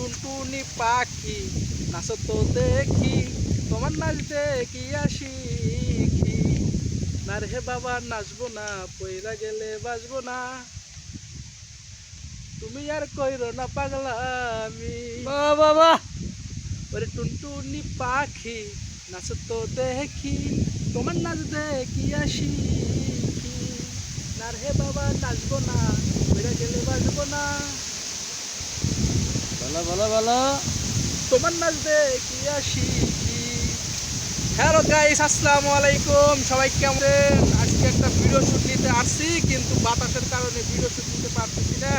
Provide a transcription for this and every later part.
টুনটুনি পাখি নাচ তো দেখি তোমার নাচ দেখি আসি না রে বাবা নাচবো না পয়রা গেলে বাজবো না। তুমি আর কইরো না পাগলা আমি বাহ বাবা ওরে টুনটুনি পাখি নাচ তো দেখি তোমার নাচ দেখি আসি না রে বাবা নাচবো না পয়রা গেলে বাজবো না। তোমার দেখি আসি হ্যালো গাইস আসসালামু আলাইকুম। সবাই কেমন আজকে একটা ভিডিও নিতে আসছি, কিন্তু বাতাসের কারণে ভিডিও নিতে পারতেছি না।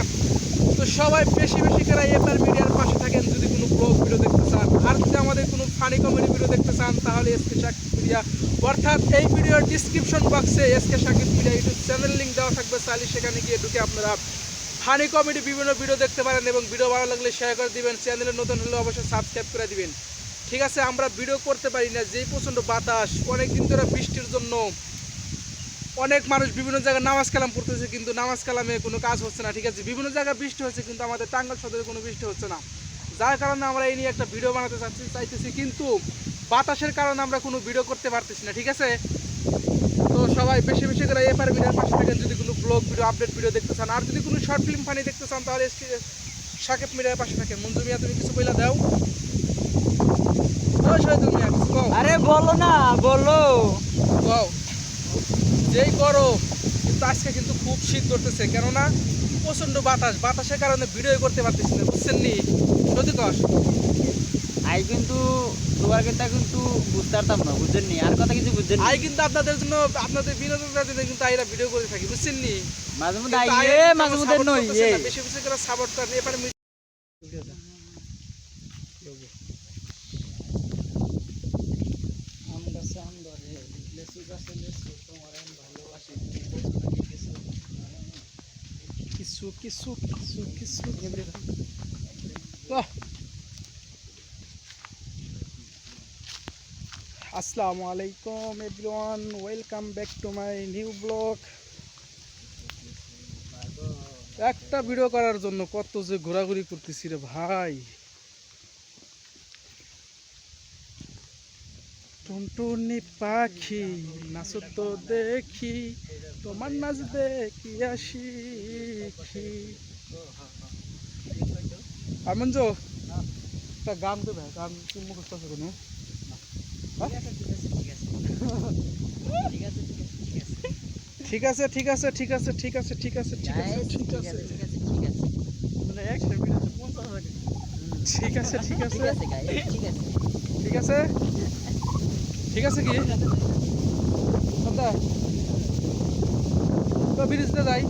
তো সবাই বেশি বেশি করে এপার মিডিয়ার পাশে থাকেন। যদি কোনো ব্লগ ভিডিও দেখতে চান, আর যদি আমাদের কোনো ফানি কমেডি ভিডিও দেখতে চান, তাহলে এসকে শাকিব মিডিয়া। অর্থাৎ এই ভিডিওর ডিসক্রিপশন বক্সে SK Shakib media YouTube channel link দেওয়া থাকবে। চাইলে সেখানে গিয়ে ঢুকে আপনারা ফানি কমেডি বিভিন্ন ভিডিও দেখতে পারেন এবং ভিডিও ভালো লাগলে শেয়ার করে দিবেন। চ্যানেলে নতুন হলে অবশ্যই সাবস্ক্রাইব করে দিবেন। ঠিক আছে, আমরা ভিডিও করতে পারি না, যেই প্রচণ্ড বাতাস, অনেক দিন ধরে বৃষ্টির জন্য অনেক মানুষ বিভিন্ন জায়গায় নামাজ কালাম পড়তেছে, কিন্তু নামাজ কালামে কোনো কাজ হচ্ছে না, ঠিক আছে? বিভিন্ন জায়গায় বৃষ্টি হচ্ছে, কিন্তু আমাদের টাঙ্গাল সদরে কোনো বৃষ্টি হচ্ছে না। যার কারণে আমরা এই নিয়ে একটা ভিডিও বানাতে চাচ্ছি, চাইতেছি, কিন্তু বাতাসের কারণে আমরা কোনো ভিডিও করতে পারতেছি না, ঠিক আছে? সবাই বেশি বেশি করে এপার ভিডিওর পাশে থাকেন যদি কোনো ব্লগ ভিডিও আপডেট ভিডিও দেখতে চান আর যদি কোনো শর্ট ফিল্ম ফানি দেখতে চান তাহলে সাকিব মিডিয়ার পাশে থাকেন। মঞ্জু মিয়া তুমি কিছু বইলা দাও। আরে বলো না বলো। কও। যেই গরম কিন্তু আজকে কিন্তু খুব শীত করতেছে কেননা প্রচণ্ড বাতাস। বাতাসের কারণে ভিডিও করতে পারতেছি না বুঝছেন নি? সত্যি আই কিন্তু তোমার কথা কিন্তু বুঝতে পারতাম না বুঝছেননি আর কথা কিছু বুঝছেন আই কিন্তু আপনাদের জন্য আপনাদের বিনোদনের জন্য কিন্তু আইরা ভিডিও করে থাকি বুঝছেন নি মাঝে মধ্যে আই এ মাঝে মধ্যে নই এ বেশি বেশি করে সাপোর্ট করেন এবারে মি- কিছু কিছু কিছু কিছু। বাহ। আসসালামু আলাইকুম everyone welcome back to my new blog একটা ভিডিও করার জন্য কত যে ঘোরাঘুরি করতেছি রে ভাই। টুনটুনি পাখি নাচ তো দেখি, তোমার নাচ দেখি আসি মঞ্জু একটা গান দেবে গান কি মুখস্থ আছে ঠিক আছে ঠিক আছে ঠিক আছে ঠিক আছে ঠিক আছে ঠিক আছে ঠিক আছে। ঠিক আছে ঠিক আছে। ঠিক আছে ঠিক আছে। ঠিক আছে কি? কথা তো ব্রিজতে যাই?